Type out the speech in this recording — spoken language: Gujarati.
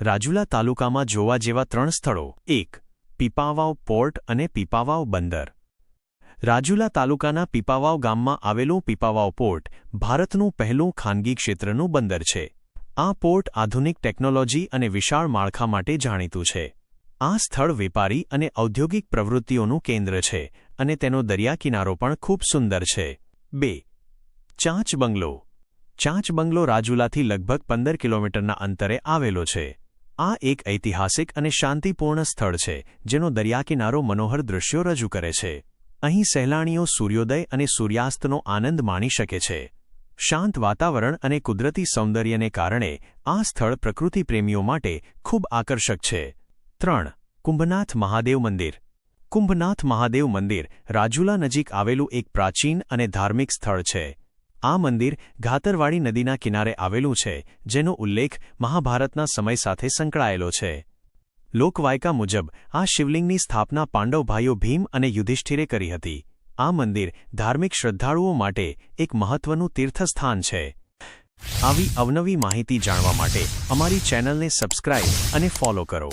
રાજુલા તાલુકામાં જોવા જેવા ત્રણ સ્થળો. એક, પીપાવાવ પોર્ટ અને પીપાવાવ બંદર. રાજુલા તાલુકાના પીપાવાવ ગામમાં આવેલું પીપાવાવ પોર્ટ ભારતનું પહેલું ખાનગી ક્ષેત્રનું બંદર છે. આ પોર્ટ આધુનિક ટેકનોલોજી અને વિશાળ માળખા માટે જાણીતું છે. આ સ્થળ વેપારી અને ઔદ્યોગિક પ્રવૃત્તિઓનું કેન્દ્ર છે અને તેનો દરિયા કિનારો પણ ખૂબ સુંદર છે. બે, ચાંચ બંગલો. ચાંચ બંગલો રાજુલાથી લગભગ પંદર કિલોમીટરના અંતરે આવેલો છે. આ એક ઐતિહાસિક અને શાંતિપૂર્ણ સ્થળ છે, જેનો દરિયાકિનારો મનોહર દૃશ્યો રજૂ કરે છે. અહીં સહેલાણીઓ સૂર્યોદય અને સૂર્યાસ્તનો આનંદ માણી શકે છે. શાંત વાતાવરણ અને કુદરતી સૌંદર્યને કારણે આ સ્થળ પ્રકૃતિ પ્રેમીઓ માટે ખૂબ આકર્ષક છે. ત્રણ, કુંભનાથ મહાદેવ મંદિર. કુંભનાથ મહાદેવ મંદિર રાજુલા નજીક આવેલું એક પ્રાચીન અને ધાર્મિક સ્થળ છે. આ મંદિર ઘાતરવાડી નદીના કિનારે આવેલું છે, જેનો ઉલ્લેખ મહાભારતના સમય સાથે સંકળાયેલો છે. લોકવાયકા મુજબ, આ શિવલિંગની સ્થાપના પાંડવભાઈઓ ભીમ અને યુધિષ્ઠિરે કરી હતી. આ મંદિર ધાર્મિક શ્રદ્ધાળુઓ માટે એક મહત્વનું તીર્થસ્થાન છે. આવી અવનવી માહિતી જાણવા માટે અમારી ચેનલને સબસ્ક્રાઇબ અને ફોલો કરો.